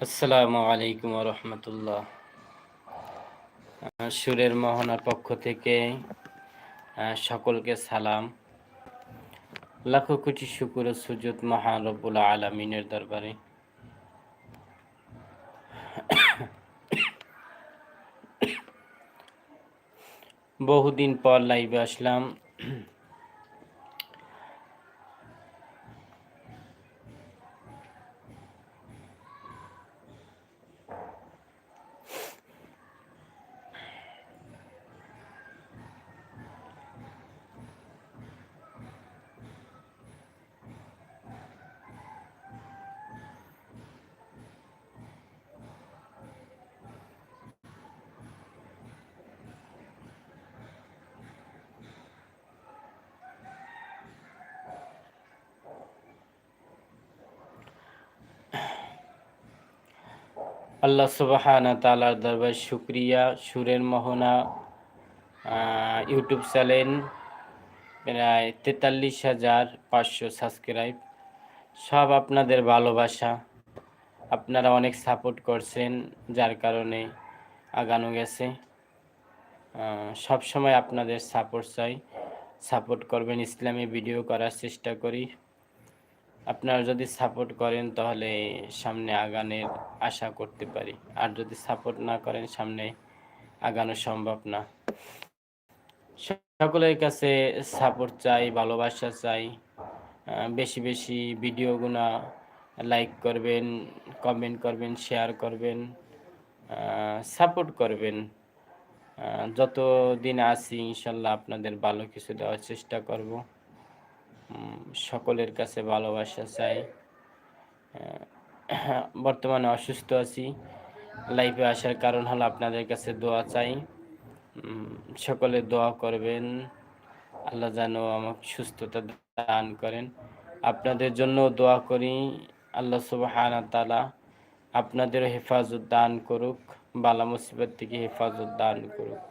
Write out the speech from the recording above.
আসসালামু আলাইকুম রহমতুল্লাহ। সুরের মোহনার পক্ষ থেকে সকলকে সালাম। লাখো কোটি শুকুর ও সুজুদ মহান রব্বুল আলমিনের দরবারে। বহুদিন পর লাইভে আসলাম। আল্লাহ সুবাহানা তালার দরবার শুক্রিয়া, সুরের মোহনা ইউটিউব চ্যানেল প্রায় তেতাল্লিশ হাজার পাঁচশো সাবস্ক্রাইব। সব আপনাদের ভালোবাসা। আপনারা অনেক সাপোর্ট করছেন, যার কারণে আগানো গেছে। সব সময় আপনাদের সাপোর্ট চাই। সাপোর্ট করবেন, ইসলামী ভিডিও করার চেষ্টা করি। আপনারা যদি সাপোর্ট করেন তাহলে সামনে আগানের আশা করতে পারি। আর যদি সাপোর্ট না করেন, সামনে আগানো সম্ভব না। সকলের কাছে সাপোর্ট চাই, ভালোবাসা চাই। বেশি বেশি ভিডিওগুলো লাইক করবেন কমেন্ট করবেন শেয়ার করবেন সাপোর্ট করবেন। যত দিন আছি, ইনশাল্লাহ আপনাদের ভালো কিছু দেওয়ার চেষ্টা করব। সকলের কাছে ভালোবাসা চাই। বর্তমানে অসুস্থ আছি। লাইফে আসার কারণ হলো আপনাদের কাছে দোয়া চাই। সকলে দোয়া করবেন। আল্লাহ যেন আমাকে সুস্থতা দান করেন। আপনাদের জন্য দোয়া করি। আল্লাহ সুবহান তালা আপনাদের হেফাজত দান করুক। বালা মুসিবত থেকে হেফাজত দান করুক।